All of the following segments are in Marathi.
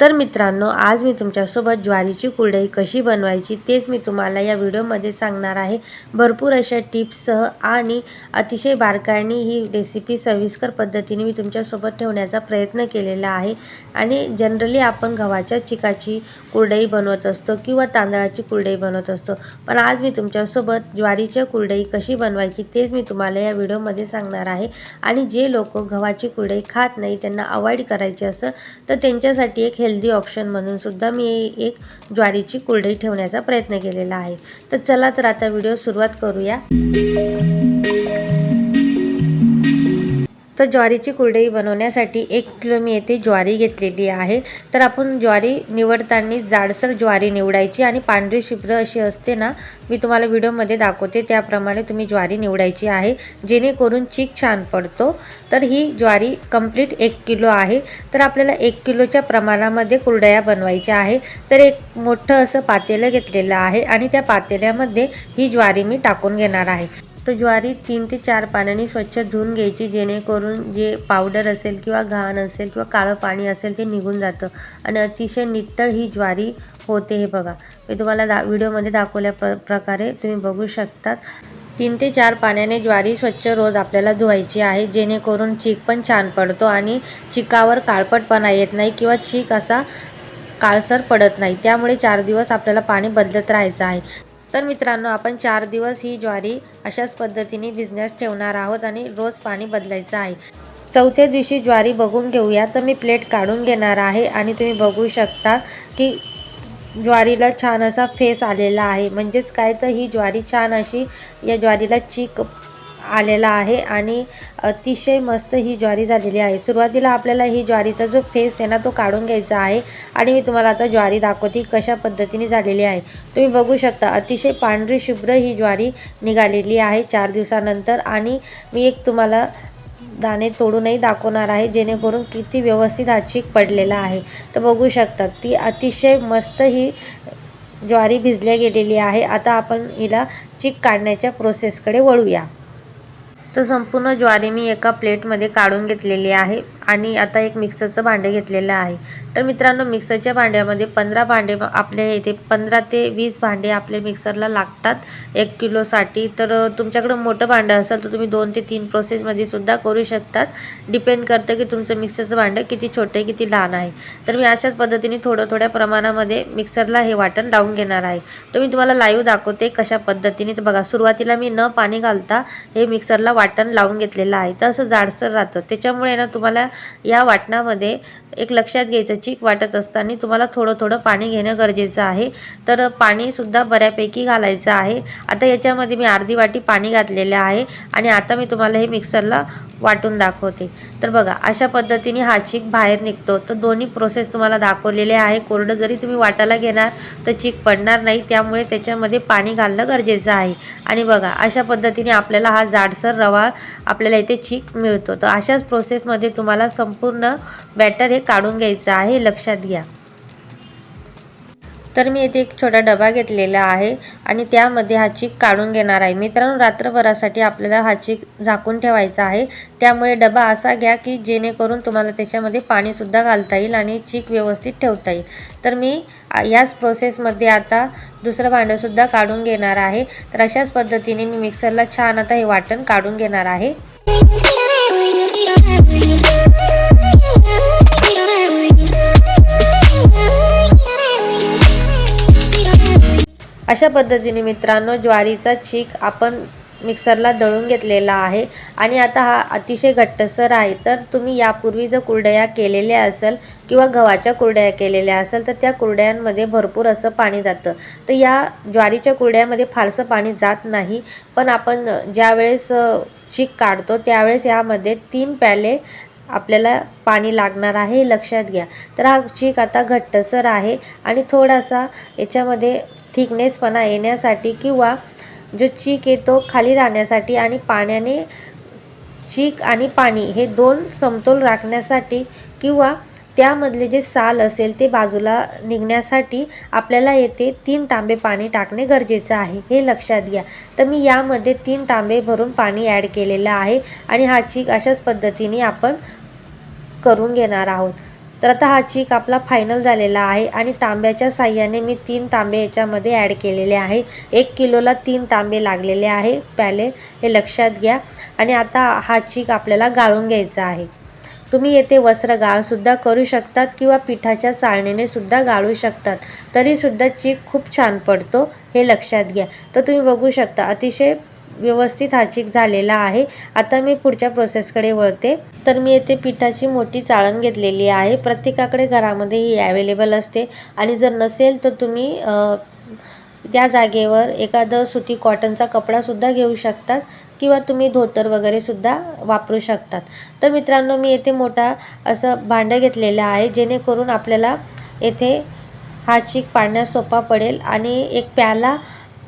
तर मित्रांनो आज मी तुमच्यासोबत ज्वारीची कुरडई कशी बनवायची तेच मी तुम्हाला या व्हिडिओमध्ये सांगणार आहे. भरपूर अशा टिप्ससह आणि अतिशय बारकाईने ही रेसिपी सविस्कर पद्धतीने मी तुमच्यासोबत ठेवण्याचा प्रयत्न केलेला आहे. आणि जनरली आपण गव्हाच्या चिकाची कुरडई बनवत असतो किंवा तांदळाची कुरडई बनवत असतो. पण आज मी तुमच्यासोबत ज्वारीच्या कुरडई कशी बनवायची तेच मी तुम्हाला या व्हिडिओमध्ये सांगणार आहे. आणि जे लोक गव्हाची कुरडई खात नाही त्यांना अवॉइड करायची असं तर त्यांच्यासाठी एक हेल्दी ऑप्शन म्हणून सुद्धा मी एक ज्वारीची कुरडई ठेवण्याचा प्रयत्न केलेला आहे. तर चला तर आता व्हिडिओ सुरुवात करूया. तर ज्वारीची कुरडई बनवण्यासाठी एक किलो मी येथे ज्वारी घेतलेली आहे. तर आपण ज्वारी निवडताना जाडसर ज्वारी निवडायची आणि पांढरी शुभ्र अशी असते ना मी तुम्हाला व्हिडिओमध्ये दाखवते. त्याप्रमाणे तुम्ही ज्वारी निवडायची आहे जेणेकरून चीक छान पडतो. तर ही ज्वारी कंप्लीट एक किलो आहे. तर आपल्याला एक किलोच्या प्रमाणामध्ये कुरडया बनवायच्या आहे. तर एक मोठं असं पातेलं घेतलेलं आहे आणि त्या पातेल्यामध्ये ही ज्वारी मी टाकून घेणार आहे. तर ज्वारी तीन ते चार पाण्याने स्वच्छ धुवून घ्यायची जेणेकरून जे पावडर असेल किंवा घाण असेल किंवा काळं पाणी असेल ते निघून जातं. आणि अतिशय नितळ ही ज्वारी होते हे बघा. मी तुम्हाला दा व्हिडिओमध्ये दाखवल्या प्र प्रकारे तुम्ही बघू शकतात. तीन ते चार पाण्याने ज्वारी स्वच्छ रोज आपल्याला धुवायची आहे जेणेकरून चीक पण छान पडतो आणि चिकावर काळपटपणा येत नाही किंवा चीक असा काळसर पडत नाही. त्यामुळे चार दिवस आपल्याला पाणी बदलत राहायचं आहे. तर मित्रांनो आपण चार दिवस ही ज्वारी अशाच पद्धतीने भिजण्यास ठेवणार आहोत आणि रोज पाणी बदलायचं आहे. चौथ्या दिवशी ज्वारी बघून घेऊया. तर मी प्लेट काढून घेणार आहे आणि तुम्ही बघू शकता की ज्वारीला छान असा फेस आलेला आहे. म्हणजेच काय? तर ही ज्वारी छान अशी या ज्वारीला चीक आलेला आहे आणि अतिशय मस्त ही ज्वारी झालेली आहे. सुरुवातीला आपल्याला ही ज्वारीचा जो फेस आहे ना तो काढून घ्यायचा आहे आणि मी तुम्हाला आता ज्वारी दाखवते कशा पद्धतीने झालेली आहे. तुम्ही बघू शकता अतिशय पांढरी शुभ्र ही ज्वारी निघालेली आहे चार दिवसानंतर आणि मी एक तुम्हाला दाणे तोडूनही दाखवणार आहे जेणेकरून किती व्यवस्थित हा चीक पडलेला आहे. तर बघू शकतात ती अतिशय मस्त ही ज्वारी भिजल्या गेलेली आहे. आता आपण हिला चीक काढण्याच्या प्रोसेसकडे वळूया. तर संपूर्ण ज्वारी मी एका प्लेटमध्ये काढून घेतलेली आहे. आणि आता एक मिक्सरचं भांडं घेतलेलं आहे. तर मित्रांनो मिक्सरच्या भांड्यामध्ये पंधरा भांडे आपले इथे पंधरा ते वीस भांडे आपले मिक्सरला लागतात एक किलोसाठी. तर तुमच्याकडं मोठं भांडं असेल तर तुम्ही दोन ते तीन प्रोसेसमध्ये सुद्धा करू शकतात. डिपेंड करतं की तुमचं मिक्सरचं भांडं किती छोटं आहे किती लहान आहे. तर मी अशाच पद्धतीने थोडं थोड्या प्रमाणामध्ये मिक्सरला हे वाटण लावून घेणार आहे. तर मी तुम्हाला लाईव्ह दाखवते कशा पद्धतीने. तर बघा सुरुवातीला मी न पाणी घालता हे मिक्सरला वाटण लावून घेतलेलं आहे. तर असं जाडसर राहतं. त्याच्यामुळे ना तुम्हाला या वाटणामध्ये एक लक्षात घ्यायचं चीक वाटत असताना तुम्हाला थोडं थोडं पाणी घेणं गरजेचं आहे. तर पाणीसुद्धा बऱ्यापैकी घालायचं आहे. आता याच्यामध्ये मी अर्धी वाटी पाणी घातलेलं आहे आणि आता मी तुम्हाला हे मिक्सरला वाटून दाखवते. तर बघा अशा पद्धतीने हा चीक बाहेर निघतो. तर दोन्ही प्रोसेस तुम्हाला दाखवलेले आहे. कोरडं जरी तुम्ही वाटायला घेणार तर चीक पडणार नाही. त्यामुळे त्याच्यामध्ये पाणी घालणं गरजेचं आहे. आणि बघा अशा पद्धतीने आपल्याला हा जाडसर रवा आपल्याला इथे चीक मिळतो. तर अशाच प्रोसेसमध्ये तुम्हाला संपूर्ण बॅटर हे काढून घ्यायचं आहे. लक्षात घ्या. तर मी येथे एक छोटा डबा घेतलेला आहे आणि त्यामध्ये हा चीक काढून घेणार आहे. मित्रांनो रात्रभरासाठी आपल्याला हा चीक झाकून ठेवायचा आहे. त्यामुळे डबा असा घ्या की जेणेकरून तुम्हाला त्याच्यामध्ये पाणीसुद्धा घालता येईल आणि चीक व्यवस्थित ठेवता येईल. तर मी याच प्रोसेसमध्ये आता दुसरं भांडंसुद्धा काढून घेणार आहे. तर अशाच पद्धतीने मी मिक्सरला छान आता हे वाटण काढून घेणार आहे. अशा पद्धतीने मित्रांनो ज्वारीचा चीक आपण मिक्सरला दळून घेतलेला आहे. आणि आता हा अतिशय घट्टसर आहे. तर तुम्ही यापूर्वी जर कुरडया केलेल्या असेल किंवा गव्हाच्या कुरडया केलेल्या असेल तर त्या कुरड्यांमध्ये भरपूर असं पाणी जातं. तर या ज्वारीच्या कुरड्यामध्ये फारसं पाणी जात नाही. पण आपण ज्यावेळेस चीक काढतो त्यावेळेस यामध्ये तीन प्याले आपल्याला पाणी लागणार आहे हे लक्षात घ्या. तर हा चीक आता घट्टसर आहे. आणि थोडासा याच्यामध्ये थिकनेसपणा येण्यासाठी किंवा जो चीक येतो खाली राहण्यासाठी आणि पाण्याने चीक आणि पाणी हे दोन समतोल राखण्यासाठी किंवा त्यामधले जे साल असेल ते बाजूला निघण्यासाठी आपल्याला येथे तीन तांबे पाणी टाकणे गरजेचं आहे हे लक्षात घ्या. तर मी यामध्ये तीन तांबे भरून पाणी ॲड केलेलं आहे आणि हा चीक अशाच पद्धतीने आपण करून घेणार आहोत. तर आता हा चीक आपला फायनल झालेला आहे आणि तांब्याच्या साह्याने मी तीन तांबे याच्यामध्ये ॲड केलेले आहे एक किलोला तीन तांबे लागलेले आहे प्याले हे लक्षात घ्या. आणि आता हा चीक आपल्याला गाळून घ्यायचा आहे. तुम्ही येथे वस्त्र गाळसुद्धा करू शकतात किंवा पिठाच्या चाळणीने सुद्धा गाळू शकतात. तरीसुद्धा चीक खूप छान पडतो हे लक्षात घ्या. तर तुम्ही बघू शकता अतिशय व्यवस्थित हाचिक झालेला आहे. आता मी पुढच्या प्रोसेसकडे वळते. तर मी येथे पिठाची मोठी चाळण घेतलेली आहे. प्रत्येकाकडे घरामध्ये ही अवेलेबल असते. आणि जर नसेल तर तुम्ही त्या जागेवर एखादं सुती कॉटनचा कपडासुद्धा घेऊ शकतात किंवा तुम्ही धोतर वगैरेसुद्धा वापरू शकतात. तर मित्रांनो मी येथे मोठा असं भांडं घेतलेलं आहे जेणेकरून आपल्याला येथे हा चीक पाडण्यास सोपा पडेल. आणि एक प्याला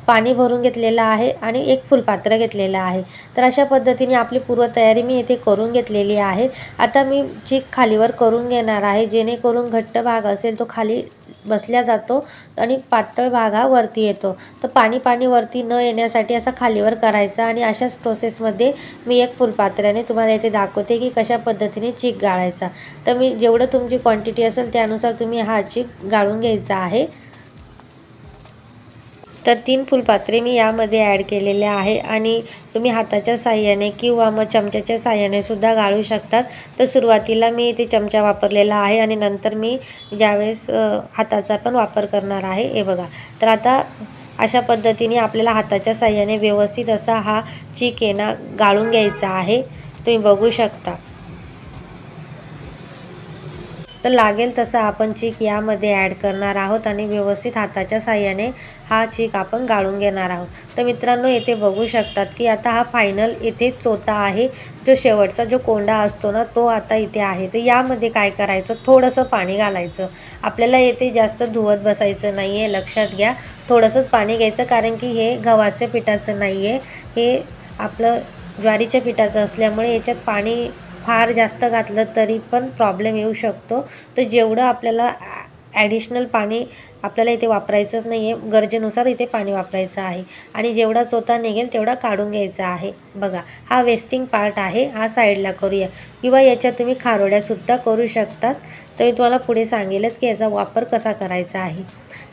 पाणी भरून घेतलेलं आहे आणि एक फुलपात्र घेतलेलं आहे. तर अशा पद्धतीने आपली पूर्वतयारी मी येथे करून घेतलेली आहे. आता मी चीक खालीवर करून घेणार आहे जेणेकरून घट्ट भाग असेल तो खाली बसल्या जातो आणि पातळ भाग हा वरती येतो. तर पाणी पाणी वरती न येण्यासाठी असा खालीवर करायचा आणि अशाच प्रोसेसमध्ये मी एक फुलपात्र्याने तुम्हाला इथे दाखवते की कशा पद्धतीने चीक गाळायचा. तर मी जेवढं तुमची क्वांटिटी असेल त्यानुसार तुम्ही हा चीक गाळून घ्यायचा आहे. तर तीन फुलपात्रे मी यामध्ये ॲड केलेले आहे. आणि तुम्ही हाताच्या साह्याने किंवा मग चमच्याच्या साह्याने सुद्धा गाळू शकतात. तर सुरुवातीला मी इथे चमचा वापरलेला आहे आणि नंतर मी ज्यावेळेस हाताचा पण वापर करणार आहे. हे बघा. तर आता अशा पद्धतीने आपल्याला हाताच्या साह्याने व्यवस्थित असा हा चीक आहे गाळून घ्यायचा आहे. तुम्ही बघू शकता. तर लागेल तसा आपण चीक यामध्ये ॲड करणार आहोत आणि व्यवस्थित हाताच्या साह्याने हा चीक आपण गाळून घेणार आहोत. तर मित्रांनो येथे बघू शकतात की आता हा फायनल येथे चोथा आहे. जो शेवटचा जो कोंडा असतो ना तो आता इथे आहे. तर यामध्ये काय करायचं? थोडंसं पाणी घालायचं. आपल्याला येथे जास्त धुवत बसायचं नाही आहे लक्षात घ्या. थोडंसंच पाणी घ्यायचं कारण की हे गव्हाच्या पिठाचं नाही आहे हे आपलं ज्वारीच्या पिठाचं असल्यामुळे याच्यात पाणी फार जास्त घातलं तरी पण प्रॉब्लेम येऊ शकतो. तर जेवढं आपल्याला ॲडिशनल पाणी आपल्याला इथे वापरायचंच नाही आहे गरजेनुसार इथे पाणी वापरायचं आहे. आणि जेवढा चोथा निघेल तेवढा काढून घ्यायचा आहे. बघा हा वेस्टिंग पार्ट आहे हा साईडला करूया. किंवा याच्यात तुम्ही खारोड्यासुद्धा करू शकतात. तर मी तुम्हाला पुढे सांगेलच की याचा वापर कसा करायचा आहे.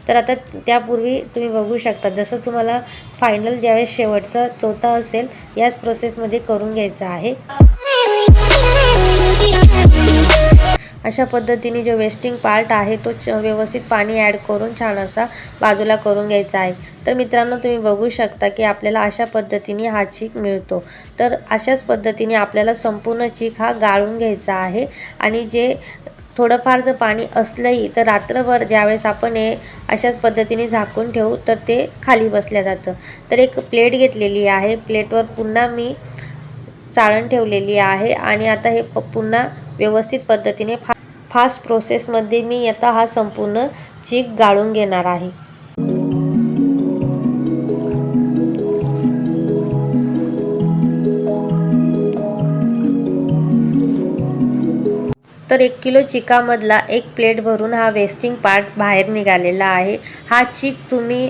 तर आता त्यापूर्वी तुम्ही बघू शकता जसं तुम्हाला फायनल ज्यावेळेस शेवटचा चोथा असेल याच प्रोसेसमध्ये करून घ्यायचा आहे. अशा पद्धतीने जो वेस्टिंग पार्ट आहे तो च व्यवस्थित पाणी ॲड करून छान असा बाजूला करून घ्यायचा आहे. तर मित्रांनो तुम्ही बघू शकता की आपल्याला अशा पद्धतीने हा चीक मिळतो. तर अशाच पद्धतीने आपल्याला संपूर्ण चीक हा गाळून घ्यायचा आहे. आणि जे थोडंफार जर पाणी असलंही तर रात्रभर ज्यावेळेस आपण हे अशाच पद्धतीने झाकून ठेवू तर ते खाली बसल्या जातं. तर एक प्लेट घेतलेली आहे. प्लेटवर पुन्हा मी चाळण ठेवलेली आहे. आणि आता हे प पुन्हा व्यवस्थित पद्धतीने फा फास्ट प्रोसेसमध्ये मी आता हा संपूर्ण चीक गाळून घेणार आहे. तर एक किलो चिकामधला एक प्लेट भरून हा वेस्टिंग पार्ट बाहेर निघालेला आहे. हा चिक तुम्ही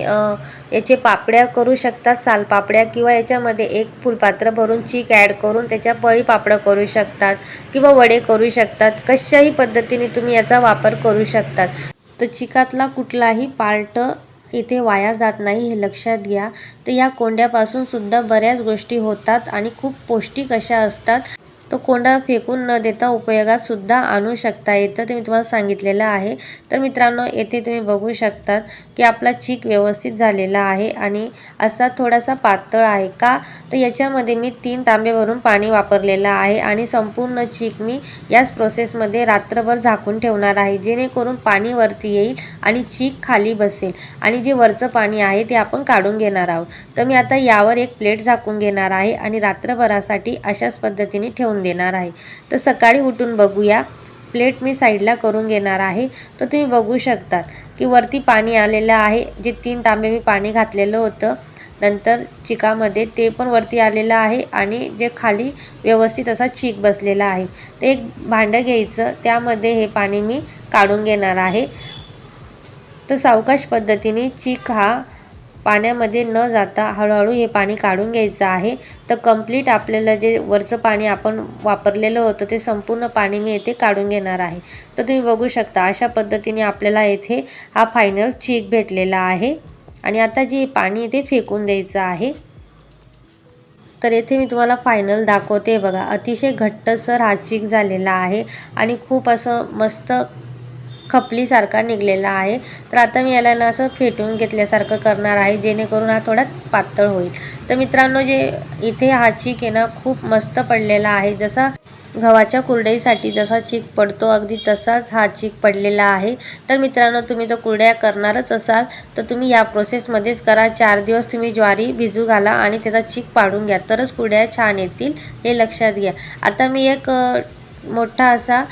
याचे पापड्या करू शकतात सालपापड्या किंवा याच्यामध्ये एक फुलपात्र भरून चीक ॲड करून त्याच्या पळी पापडं करू शकतात किंवा वडे करू शकतात. कशाही पद्धतीने तुम्ही याचा वापर करू शकतात. तर चिकातला कुठलाही पार्ट इथे वाया जात नाही हे लक्षात घ्या. तर या कोंड्यापासून सुद्धा बऱ्याच गोष्टी होतात आणि खूप पौष्टिक अशा असतात. तो कोंडा फेकून न देता उपयोगात सुद्धा आणू शकता येतं ते मी तुम्हाला सांगितलेलं आहे. तर मित्रांनो येथे तुम्ही बघू शकतात की आपला चीक व्यवस्थित झालेला आहे आणि असा थोडासा पातळ आहे का? तर याच्यामध्ये मी तीन तांबे भरून पाणी वापरलेलं आहे आणि संपूर्ण चीक मी याच प्रोसेसमध्ये रात्रभर झाकून ठेवणार आहे जेणेकरून पाणी वरती येईल आणि चीक खाली बसेल आणि जे वरचं पाणी आहे ते आपण काढून घेणार आहोत. तर मी आता यावर एक प्लेट झाकून घेणार आहे आणि रात्रभरासाठी अशाच पद्धतीने ठेवून देणार आहे. तर सकाळी उठून बघूया. प्लेट मी साईडला करून घेणार आहे. तर तुम्ही बघू शकतात की वरती पाणी आलेलं आहे. जे तीन तांबे मी पाणी घातलेलं होतं. नंतर चिकामध्ये ते पण वरती आलेलं आहे आणि जे खाली व्यवस्थित असा चीक बसलेला आहे. ते एक भांडं घ्यायचं. त्यामध्ये हे पाणी मी काढून घेणार आहे. तर सावकाश पद्धतीने चीक हा पाण्यामध्ये न जाता हळूहळू हे पाणी काढून घ्यायचं आहे. तर कंप्लीट आपल्याला जे वरचं पाणी आपण वापरलेलं होतं ते संपूर्ण पाणी मी येथे काढून घेणार आहे. तर तुम्ही बघू शकता अशा पद्धतीने आपल्याला येथे हा फायनल चीक भेटलेला आहे. आणि आता जे पाणी इथे फेकून द्यायचं आहे तर येथे मी तुम्हाला फायनल दाखवते बघा. अतिशय घट्टसर हा चीक झालेला आहे. आणि खूप असं मस्त खपलीसारखा निघलेला आहे. तर आता मी याला ना असं फेटून घेतल्यासारखं करणार आहे जेणेकरून हा थोडा पातळ होईल. तर मित्रांनो जे इथे हा चीक आहे ना खूप मस्त पडलेला आहे. जसा गव्हाच्या कुरडईसाठी जसा चीक पडतो अगदी तसाच हा चीक पडलेला आहे. तर मित्रांनो तुम्ही जर कुरड्या करणारच असाल तर तुम्ही या प्रोसेसमध्येच करा. चार दिवस तुम्ही ज्वारी भिजू घाला आणि त्याचा चीक पाडून घ्या. तरच कुरड्या छान येतील हे लक्षात घ्या. आता मी एक मोठा असा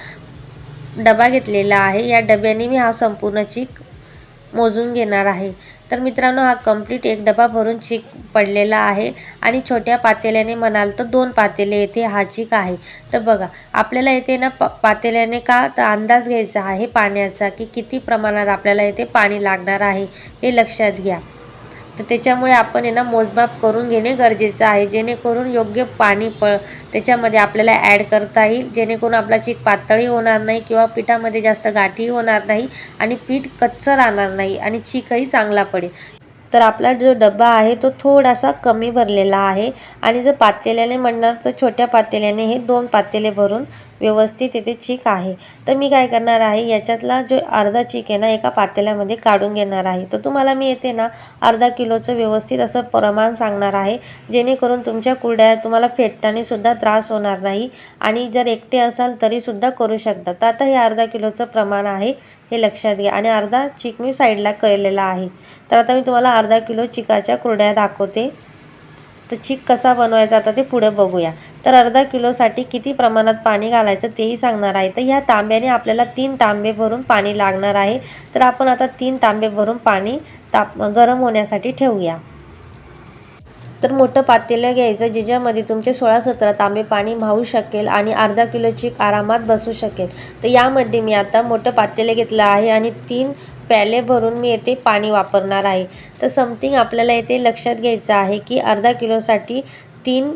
डबा घेतलेला आहे. या डब्याने मी हा संपूर्ण चीक मोजून घेणार आहे. तर मित्रांनो हा कंप्लीट एक डबा भरून चीक पडलेला आहे आणि छोट्या पातेल्याने म्हणाल तर दोन पातेले येथे हा चीक आहे. तर बघा आपल्याला येथे ना प पातेल्याने का तर अंदाज घ्यायचा आहे पाण्याचा की किती प्रमाणात आपल्याला येथे पाणी लागणार आहे हे लक्षात घ्या. तर त्याच्यामुळे आपण आहे ना मोजमाप करून घेणे गरजेचं आहे. जेणेकरून योग्य पाणी प त्याच्यामध्ये आपल्याला ॲड करता येईल. जेणेकरून आपला चीक पातळी होणार नाही किंवा पिठामध्ये जास्त गाठी होणार नाही आणि पीठ कच्चं राहणार नाही आणि चीकही चांगला पडेल. तर आपला जो डब्बा आहे तो थोडासा कमी भरलेला आहे आणि जर पातेल्याने म्हणणार तर छोट्या पातेल्याने हे दोन पातेले भरून व्यवस्थित इथे चीक आहे. तर मी काय करणार आहे याच्यातला जो अर्धा चीक आहे ना एका पातेल्यामध्ये काढून घेणार आहे. तर तुम्हाला मी येते ना अर्धा किलोचं व्यवस्थित असं प्रमाण सांगणार आहे जेणेकरून तुमच्या कुरड्या तुम्हाला फेटताना सुद्धा त्रास होणार नाही आणि जर एकटे असाल तरीसुद्धा करू शकता. तर आता हे अर्धा किलोचं प्रमाण आहे हे लक्षात घ्या. आणि अर्धा चीक मी साईडला केलेला आहे. तर आता मी तुम्हाला अर्धा किलो चिकाच्या कुरड्या दाखवते. तर चीक कसा बनवायचा आता ते पुढे बघूया. तर अर्धा किलोसाठी किती प्रमाणात पाणी घालायचं तेही सांगणार आहे. तर ह्या तांब्याने आपल्याला तीन तांबे भरून पाणी लागणार आहे. तर आपण आता तीन तांबे भरून पाणी ताप गरम होण्यासाठी ठेवूया. तर मोठं पातेलं घ्यायचं ज्याच्यामध्ये तुमचे सोळा सतरा तांबे पाणी मावू शकेल आणि अर्धा किलो चीक आरामात बसू शकेल. तर यामध्ये मी आता मोठं पातेलं घेतलं आहे आणि तीन प्याले भरून मी येथे पाणी वापरणार आहे. तर समथिंग आपल्याला येथे लक्षात घ्यायचं आहे की अर्धा किलोसाठी तीन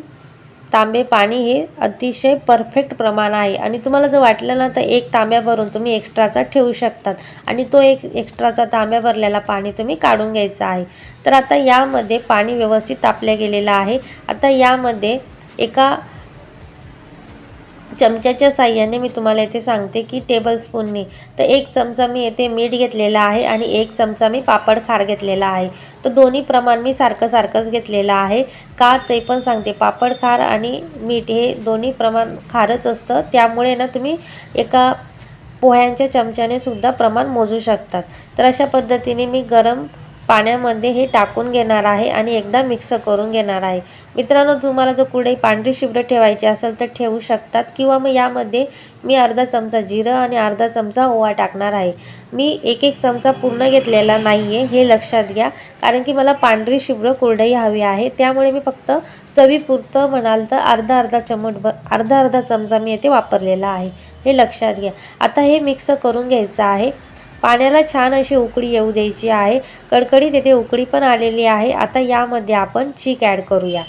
तांबे पाणी हे अतिशय परफेक्ट प्रमाण आहे. आणि तुम्हाला जर वाटलं ना तर एक तांब्या भरून तुम्ही एक्स्ट्राचा ठेवू शकतात. आणि तो एक एक्स्ट्राचा तांब्या भरलेला पाणी तुम्ही काढून घ्यायचा आहे. तर आता यामध्ये पाणी व्यवस्थित तापल्या गेलेलं आहे. आता यामध्ये एका चमच्याच्या साह्याने मी तुम्हाला इथे सांगते की टेबलस्पूननी तर एक चमचा मी येथे मीठ घेतलेला आहे आणि एक चमचा मी पापड खार घेतलेला आहे. तर दोन्ही प्रमाण मी सारखं सारखंच घेतलेलं आहे. का ते पण सांगते. पापड खार आणि मीठ हे दोन्ही प्रमाण खारच असतं. त्यामुळे ना तुम्ही एका पोह्यांच्या चमच्याने सुद्धा प्रमाण मोजू शकतात. तर अशा पद्धतीने मी गरम पाण्यामध्ये हे टाकून घेणार आहे आणि एकदा मिक्स करून घेणार आहे. मित्रांनो तुम्हाला जो कुठेही पांढरी शिबरं ठेवायची असेल तर ठेवू शकतात किंवा मग यामध्ये मी अर्धा चमचा जिरं आणि अर्धा चमचा ओवा टाकणार आहे. मी एक एक चमचा पूर्ण घेतलेला नाही आहे हे लक्षात घ्या. कारण की मला पांढरी शिबरं कुरडई हवी आहे. त्यामुळे मी फक्त चवीपुरतं म्हणाल तर अर्धा अर्धा चमट अर्धा अर्धा चमचा मी येथे वापरलेला आहे. हे लक्षात घ्या. आता हे मिक्स करून घ्यायचं आहे. पाण्याला छान अशी उकळी येऊ द्यायची आहे. कडकडीत येथे उकळी पण आलेली आहे. आता यामध्ये आपण चीक ॲड करूया.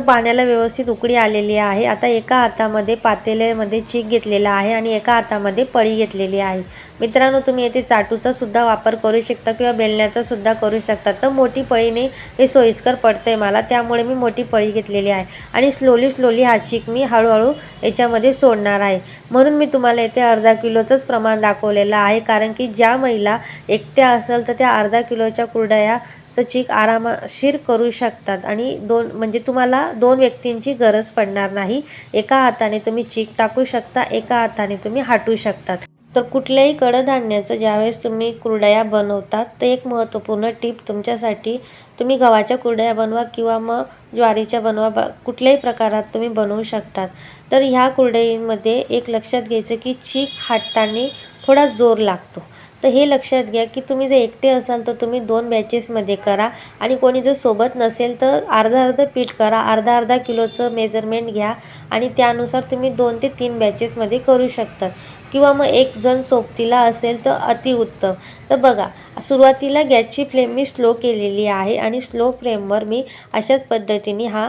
पाण्याला व्यवस्थित उकळी आलेली आहे. आता एका हातामध्ये पातेल्यामध्ये चीक घेतलेला आहे आणि एका हातामध्ये पळी घेतलेली आहे. मित्रांनो तुम्ही येथे चाटूचा सुद्धा वापर करू शकता किंवा बेलण्याचा सुद्धा करू शकता. तर मोठी पळीने हे सोयीस्कर पडतंय मला. त्यामुळे मी मोठी पळी घेतलेली आहे आणि स्लोली स्लोली हा चीक मी हळूहळू याच्यामध्ये सोडणार आहे. म्हणून मी तुम्हाला येथे अर्धा किलोचंच प्रमाण दाखवलेलं आहे. कारण की ज्या महिला एकट्या असेल तर त्या अर्धा किलोच्या कुरड्या चीक आरामशीर करू शकतात. आणि दोन म्हणजे तुम्हाला दोन व्यक्तींची गरज पडणार नाही. एका हाताने तुम्ही चीक टाकू शकता एका हाताने तुम्ही हाटू शकतात तर कुठल्याही कडधान्याचं ज्यावेळेस तुम्ही कुरडया बनवतात तर एक महत्त्वपूर्ण टीप तुमच्यासाठी. तुम्ही गव्हाच्या कुरडया बनवा किंवा मग ज्वारीच्या बनवा ब कुठल्याही प्रकारात तुम्ही बनवू शकतात. तर ह्या कुरडईमध्ये एक लक्षात घ्यायचं की चीक हाटताना थोडा जोर लागतो. तर हे लक्षात घ्या की तुम्ही जर एकटे असाल तर तुम्ही दोन बॅचेसमध्ये करा. आणि कोणी जर सोबत नसेल तर अर्धा अर्धा पीठ करा. अर्धा अर्धा किलोचं मेजरमेंट घ्या. आणि त्यानुसार तुम्ही दोन ते तीन बॅचेसमध्ये करू शकतात किंवा मग एक जण सोबतीला असेल तर अतिउत्तम तर बघा सुरुवातीला गॅसची फ्लेम मी स्लो केलेली आहे. आणि स्लो फ्लेमवर मी अशाच पद्धतीने हा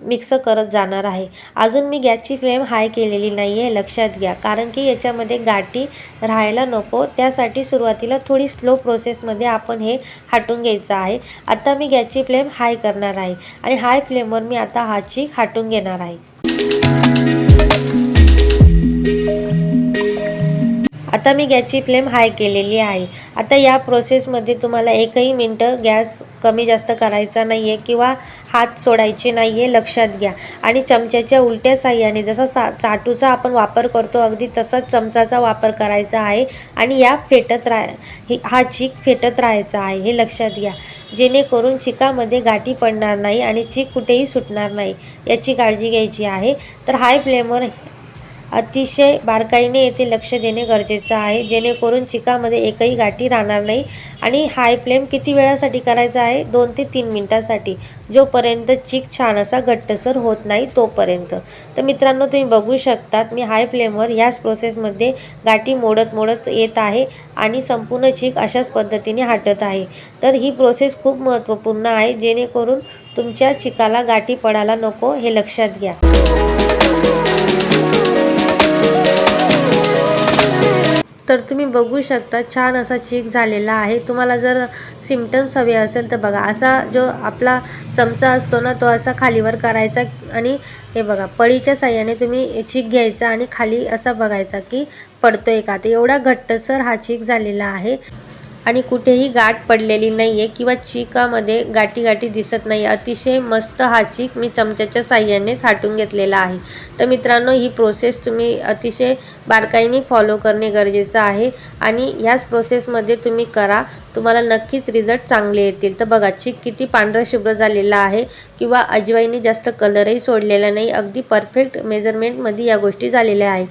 मिक्स करत जाणार आहे. अजून मी गॅसची फ्लेम हाय केलेली नाही आहे लक्षात घ्या. कारण की याच्यामध्ये गाठी राहायला नको. त्यासाठी सुरुवातीला थोडी स्लो प्रोसेसमध्ये आपण हे हाटून घ्यायचं आहे. आता मी गॅसची फ्लेम हाय करणार आहे. आणि हाय फ्लेमवर मी आता हा चीक हाटून घेणार आहे. आता मी गॅसची फ्लेम हाय केलेली आहे. आता या प्रोसेसमध्ये तुम्हाला एकही मिनटं गॅस कमी जास्त करायचा नाही आहे किंवा हात सोडायचे नाही आहे लक्षात घ्या. आणि चमच्याच्या उलट्या साह्याने जसा सा चाटूचा आपण वापर करतो अगदी तसाच चमचाचा वापर करायचा आहे आणि या फेटत राह हा चीक फेटत राहायचा आहे हे लक्षात घ्या. जेणेकरून चिकामध्ये गाठी पडणार नाही आणि चीक कुठेही सुटणार नाही याची काळजी घ्यायची आहे. तर हाय फ्लेमवर अतिशय बारकाईने येथे लक्ष देणे गरजेचं आहे. जेणेकरून चिकामध्ये एकही गाठी राहणार नाही. आणि हाय फ्लेम किती वेळासाठी करायचा आहे? दोन ते तीन मिनटासाठी. जोपर्यंत चिक छान असा घट्टसर होत नाही तोपर्यंत. तर मित्रांनो तुम्ही बघू शकतात मी हाय फ्लेमवर ह्याच प्रोसेसमध्ये गाठी मोडत मोडत येत आहे आणि संपूर्ण चिक अशाच पद्धतीने हाटत आहे. तर ही प्रोसेस खूप महत्त्वपूर्ण आहे. जेणेकरून तुमच्या चिकाला गाठी पडायला नको हे लक्षात घ्या. तर तुम्ही बघू शकता छान असा चीक झालेला आहे. तुम्हाला जर सिमटम्स हवे असेल तर बघा असा जो आपला चमचा असतो ना तो असा खालीवर करायचा आणि हे बघा पळीच्या साह्याने तुम्ही चीक घ्यायचा आणि खाली असा बघायचा की पडतोय का. तर एवढा घट्टसर हा चीक झालेला आहे. आणि कुठेही गाठ पडलेली नाही आहे किंवा चिकामध्ये गाठी गाठी दिसत नाही अतिशय मस्त हा चीक मी चमच्याच्या साह्यानेच हाटून घेतलेला आहे. तर मित्रांनो ही प्रोसेस तुम्ही अतिशय बारकाईने फॉलो करणे गरजेचं आहे आणि ह्याच प्रोसेसमध्ये तुम्ही करा. तुम्हाला नक्कीच रिझल्ट चांगले येतील. तर बघा चीक किती पांढरा शुभ्र झालेला आहे किंवा अजवाईने जास्त कलरही सोडलेला नाही. अगदी परफेक्ट मेजरमेंटमध्ये या गोष्टी झालेल्या आहे.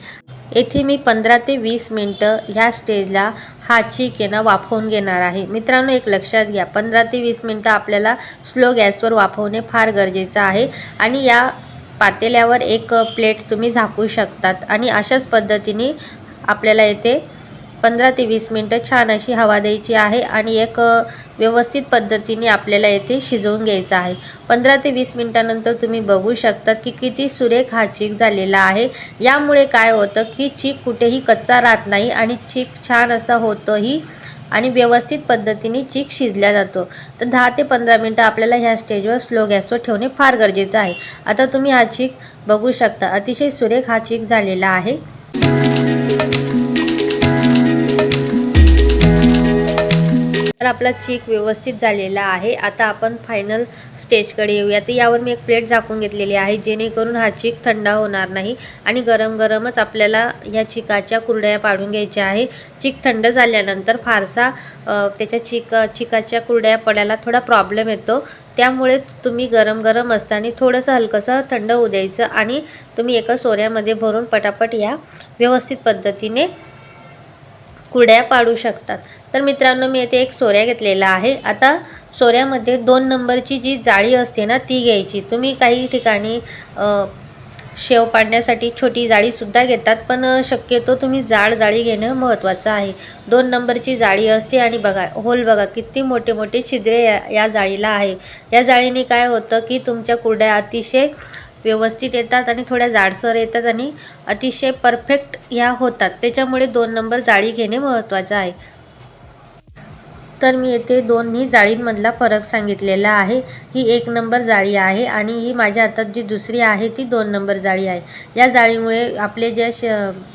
येथे मी पंधरा ते वीस मिनटं ह्या स्टेजला हा चीक आहे ना वाफवून घेणार आहे. मित्रांनो एक लक्षात घ्या पंधरा ते वीस मिनटं आपल्याला स्लो गॅसवर वाफवणे फार गरजेचं आहे आणि या पातेल्यावर एक प्लेट तुम्ही झाकू शकतात आणि अशाच पद्धतीने आपल्याला येथे पंधरा ते वीस मिनटं छान अशी हवा द्यायची आहे आणि एक व्यवस्थित पद्धतीने आपल्याला येथे शिजवून घ्यायचं आहे. पंधरा ते वीस मिनटानंतर तुम्ही बघू शकतात की किती सुरेख हा चीक झालेला आहे. यामुळे काय होतं की चीक कुठेही कच्चा राहत नाही आणि चीक छान असा होतोही आणि व्यवस्थित पद्धतीने चीक शिजल्या जातो. तर दहा ते पंधरा मिनटं आपल्याला ह्या स्टेजवर स्लो गॅसवर ठेवणे फार गरजेचं आहे. आता तुम्ही हा चीक बघू शकता. अतिशय सुरेख हा चीक झालेला आहे. आपला चीक व्यवस्थित झालेला आहे. आता आपण फायनल स्टेजकडे येऊया. तर यावर मी एक प्लेट झाकून घेतलेली आहे जेणेकरून हा चीक थंड होणार नाही आणि गरम गरमच आपल्याला ह्या चिकाच्या कुरड्या पाडून घ्यायच्या आहे. चीक थंड झाल्यानंतर फारसा त्याच्या चिक चिकाच्या कुरड्या पडायला थोडा प्रॉब्लेम येतो. त्यामुळे तुम्ही गरम गरम असताना थोडंसं हलकंसं थंड होऊ द्यायचं आणि तुम्ही एका सोऱ्यामध्ये भरून पटापट या व्यवस्थित पद्धतीने कुरड्या पाडू शकतात. तर मित्रांनो मी येथे एक सोऱ्या घेतलेला आहे. आता सोऱ्यामध्ये दोन नंबरची जी जाळी असते ना ती घ्यायची. तुम्ही काही ठिकाणी शेव पाडण्यासाठी छोटी जाळीसुद्धा घेतात पण शक्यतो तुम्ही जाड जाळी घेणं महत्त्वाचं आहे. दोन नंबरची जाळी असते आणि बघा होल बघा किती मोठे मोठे छिद्रे या या जाळीला आहे. या जाळीने काय होतं की तुमच्या कुरड्या अतिशय व्यवस्थित येतात आणि थोड्या जाडसर येतात आणि अतिशय परफेक्ट ह्या होतात. त्याच्यामुळे दोन नंबर जाळी घेणे महत्त्वाचं आहे. तर मी येथे दोन्ही जाळींमधला फरक सांगितलेला आहे. ही एक नंबर जाळी आहे आणि ही माझ्या हातात जी दुसरी आहे ती दोन नंबर जाळी आहे. या जाळीमुळे आपले ज्या श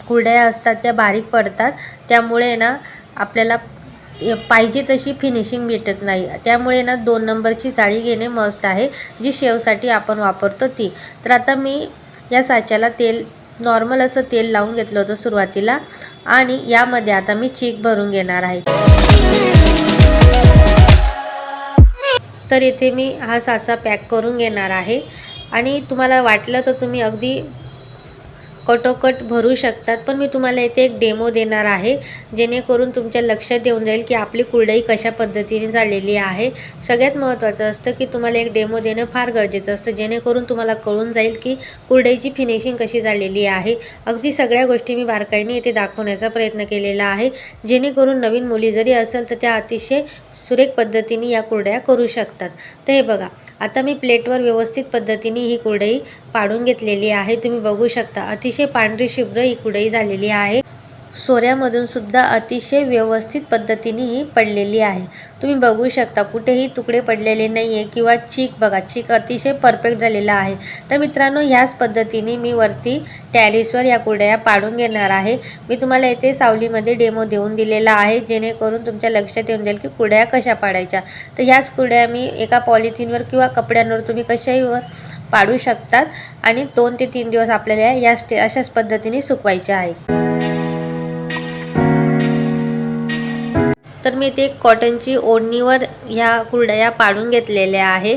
कुरड्या असतात त्या बारीक पडतात. त्यामुळे ना आपल्याला पाहिजे तशी फिनिशिंग भेटत नाही. त्यामुळे ना दोन नंबरची जाळी घेणे मस्ट आहे जी शेवसाठी आपण वापरतो ती. तर आता मी या साच्याला तेल नॉर्मल असं तेल लावून घेतलं होतं सुरुवातीला आणि यामध्ये आता मी चीक भरून घेणार आहे. तर इथे मी हा साचा पॅक करून घेणार आहे. आणि तुम्हाला वाटलं तर तुम्ही अगदी कटोकट भरू शकतात. पण मी तुम्हाला इथे एक डेमो देणार आहे जेणेकरून तुमच्या लक्षात येऊन जाईल की आपली कुरडई कशा पद्धतीने झालेली आहे. सगळ्यात महत्त्वाचं असतं की तुम्हाला एक डेमो देणं फार गरजेचं असतं जेणेकरून तुम्हाला कळून जाईल की कुरडईची फिनिशिंग कशी झालेली आहे. अगदी सगळ्या गोष्टी मी बारकाईने इथे दाखवण्याचा प्रयत्न केलेला आहे जेणेकरून नवीन मुली जरी असेल तर त्या अतिशय सुरेख पद्धतीने या कुरड्या करू शकतात. तर हे बघा आता मी प्लेटवर व्यवस्थित पद्धतीने ही कुरडई पाडून घेतलेली आहे. तुम्ही बघू शकता अतिशय पांढरी शुभ्र ही कुरडई झालेली आहे. सोऱ्यामधून सुद्धा अतिशय व्यवस्थित पद्धतीने ही पडलेली आहे. तुम्ही बघू शकता कुठेही तुकडे पडलेले नाही आहे किंवा चीक बघा चीक अतिशय परफेक्ट झालेला आहे. तर मित्रांनो ह्याच पद्धतीने मी वरती टॅरिसवर या कुरड्या पाडून घेणार आहे. मी तुम्हाला येथे सावलीमध्ये डेमो देऊन दिलेला आहे जेणेकरून तुमच्या लक्षात येऊन जाईल की कुड्या कशा पाडायच्या. तर ह्याच कुड्या मी एका पॉलिथिनवर किंवा कपड्यांवर तुम्ही कशाही पाडू शकतात आणि दोन ते तीन दिवस आपल्याला या स्टे अशाच पद्धतीने सुकवायच्या आहे तर मी ते कॉटनची ओढणीवर ह्या कुरडया पाडून घेतलेल्या आहे.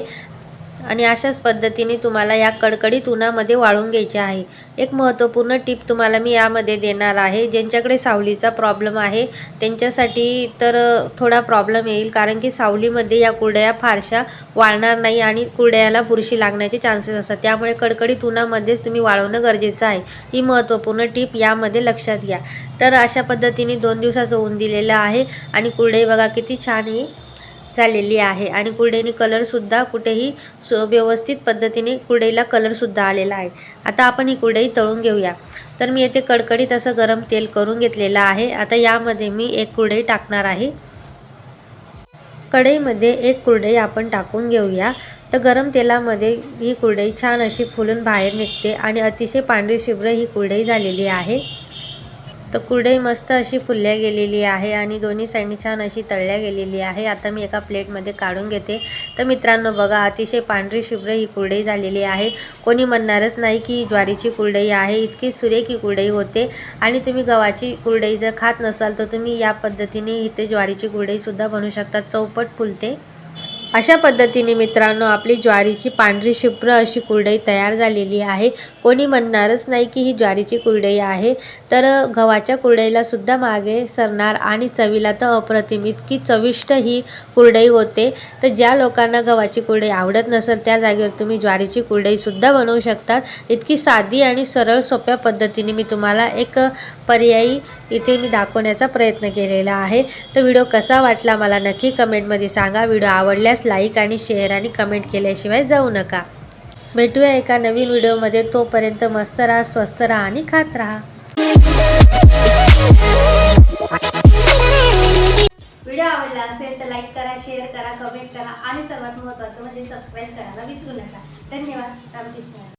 आणि अशाच पद्धतीने तुम्हाला या कडकडीत उन्हामध्ये वाळून घ्यायचे आहे. एक महत्त्वपूर्ण टीप तुम्हाला मी यामध्ये देणार आहे. ज्यांच्याकडे सावलीचा प्रॉब्लेम आहे त्यांच्यासाठी तर थोडा प्रॉब्लेम येईल. कारण की सावलीमध्ये या कुरड्या फारशा वाळणार नाही आणि कुरड्याला बुरशी लागण्याचे चान्सेस असतात. त्यामुळे कडकडीत उन्हामध्येच तुम्ही वाळवणं गरजेचं आहे. ही महत्त्वपूर्ण टीप यामध्ये लक्षात घ्या. तर अशा पद्धतीने दोन दिवसाचं ऊन दिलेलं आहे आणि कुरडई बघा किती छान ही झालेली आहे. आणि कुरडईने कलरसुद्धा कुठेही सु व्यवस्थित पद्धतीने कुरडईला कलरसुद्धा आलेला आहे. आता आपण ही कुरडई तळून घेऊया. तर मी येथे कडकडीत असं गरम तेल करून घेतलेलं आहे. आता यामध्ये मी एक कुरडई टाकणार आहे. कढईमध्ये एक कुरडई आपण टाकून घेऊया. तर गरम तेलामध्ये ही कुरडई छान अशी फुलून बाहेर निघते आणि अतिशय पांढरी शुभ्र ही कुरडई झालेली आहे. तर कुरडई मस्त अशी फुलल्या गेलेली आहे आणि दोन्ही साईडनी छान अशी तळल्या गेलेली आहे. आता मी एका प्लेटमध्ये काढून घेते. तर मित्रांनो बघा अतिशय पांढरी शुभ्र ही कुरडई झालेली आहे. कोणी म्हणणारच नाही की ज्वारीची कुरडई आहे इतकी सुरेख ही कुरडई होते. आणि तुम्ही गव्हाची कुरडई जर खात नसाल तर तुम्ही या पद्धतीने इथे ज्वारीची कुरडईसुद्धा बनवू शकता. चौपट फुलते. अशा पद्धतीने मित्रांनो आपली ज्वारीची पांढरी शुभ्र अशी कुरडई तयार झालेली आहे. कोणी म्हणणारच नाही की ही ज्वारीची कुरडई आहे. तर गव्हाच्या कुरडईला सुद्धा मागे सरणार आणि चवीला तर अप्रतिम इतकी चविष्ट ही कुरडई होते. तर ज्या लोकांना गव्हाची कुरडई आवडत नसेल त्या जागेवर तुम्ही ज्वारीची कुरडईसुद्धा बनवू शकतात. इतकी साधी आणि सरळ सोप्या पद्धतीने मी तुम्हाला एक पर्यायी इथे मी दाखवण्याचा प्रयत्न केलेला आहे. तर व्हिडिओ कसा वाटला मला नक्की कमेंटमध्ये सांगा. व्हिडिओ आवडल्यास लाईक आणि शेअर आणि कमेंट केल्याशिवाय जाऊ नका. भेटूया एका नवीन व्हिडिओमध्ये. तोपर्यंत मस्त राहा स्वस्त राहा आणि खात राहा. व्हिडिओ आवडला असेल तर लाईक करा शेअर करा कमेंट करा आणि सर्वात महत्त्वाचं म्हणजे सबस्क्राईब करायला विसरू नका. धन्यवाद. रामकृष्ण.